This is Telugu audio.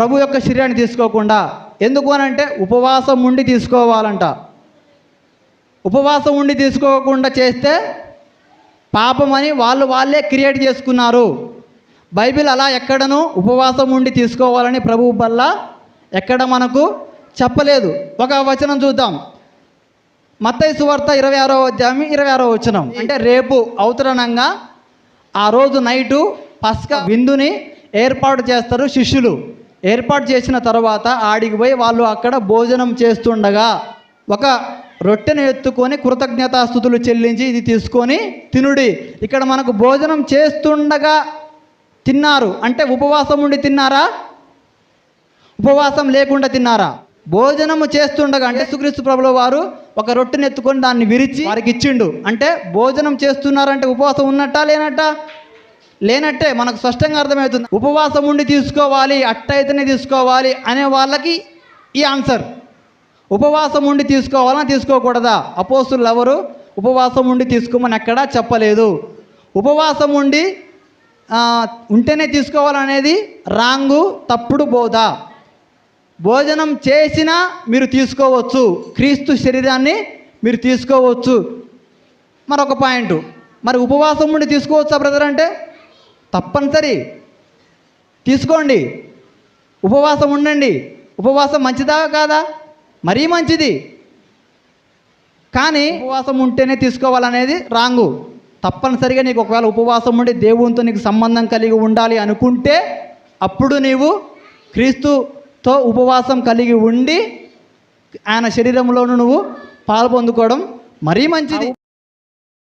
ప్రభు యొక్క శరీరాన్ని తీసుకోకుండా ఎందుకు అని అంటే ఉపవాసం ఉండి తీసుకోవాలంట. ఉపవాసం ఉండి తీసుకోకుండా చేస్తే పాపం అని వాళ్ళు వాళ్ళే క్రియేట్ చేసుకున్నారు. బైబిల్ అలా ఎక్కడనూ ఉపవాసం ఉండి తీసుకోవాలని ప్రభువు వల్ల ఎక్కడ మనకు చెప్పలేదు. ఒక వచనం చూద్దాం. మత్తయి సువార్త ఇరవై ఆరో అధ్యాయం ఇరవై ఆరో వచనం. అంటే రేపు అవతరణంగా ఆ రోజు నైటు పస్క విందుని ఏర్పాటు చేస్తారు శిష్యులు. ఏర్పాటు చేసిన తర్వాత ఆడికి పోయి వాళ్ళు అక్కడ భోజనం చేస్తుండగా ఒక రొట్టెను ఎత్తుకొని కృతజ్ఞతాస్థుతులు చెల్లించి ఇది తీసుకొని తినుడి. ఇక్కడ మనకు భోజనం చేస్తుండగా తిన్నారు. అంటే ఉపవాసం ఉండి తిన్నారా? ఉపవాసం లేకుండా తిన్నారా? భోజనము చేస్తుండగా అంటే సుక్రీస్తు ప్రభుల వారు ఒక రొట్టెను ఎత్తుకొని దాన్ని విరిచి వారికి ఇచ్చిండు. అంటే భోజనం చేస్తున్నారంటే ఉపవాసం ఉన్నట్టా లేనట్టా? లేనట్టే మనకు స్పష్టంగా అర్థమవుతుంది. ఉపవాసం ఉండి తీసుకోవాలి అట్టయితేనే తీసుకోవాలి అనే వాళ్ళకి ఈ ఆన్సర్. ఉపవాసం ఉండి తీసుకోవాలా తీసుకోకూడదా? అపోస్తులు ఎవరు? ఉపవాసం ఉండి తీసుకోమని ఎక్కడా చెప్పలేదు. ఉపవాసం ఉండి ఉంటేనే తీసుకోవాలనేది రాంగు తప్పుడు బోధ. భోజనం చేసినా మీరు తీసుకోవచ్చు. క్రీస్తు శరీరాన్ని మీరు తీసుకోవచ్చు. మరొక పాయింట్. మరి ఉపవాసం ఉండి తీసుకోవచ్చా బ్రదర్ అంటే? తప్పనిసరి. తీసుకోండి. ఉపవాసం ఉండండి. ఉపవాసం మంచిదా కాదా? మరీ మంచిది. కానీ ఉపవాసం ఉంటేనే తీసుకోవాలనేది రాంగు. తప్పనిసరిగా నీకు ఒకవేళ ఉపవాసం ఉండి దేవునితో నీకు సంబంధం కలిగి ఉండాలి అనుకుంటే అప్పుడు నీవు క్రీస్తుతో ఉపవాసం కలిగి ఉండి ఆయన శరీరంలోనూ నువ్వు పాలు పొందుకోవడం మరీ మంచిది.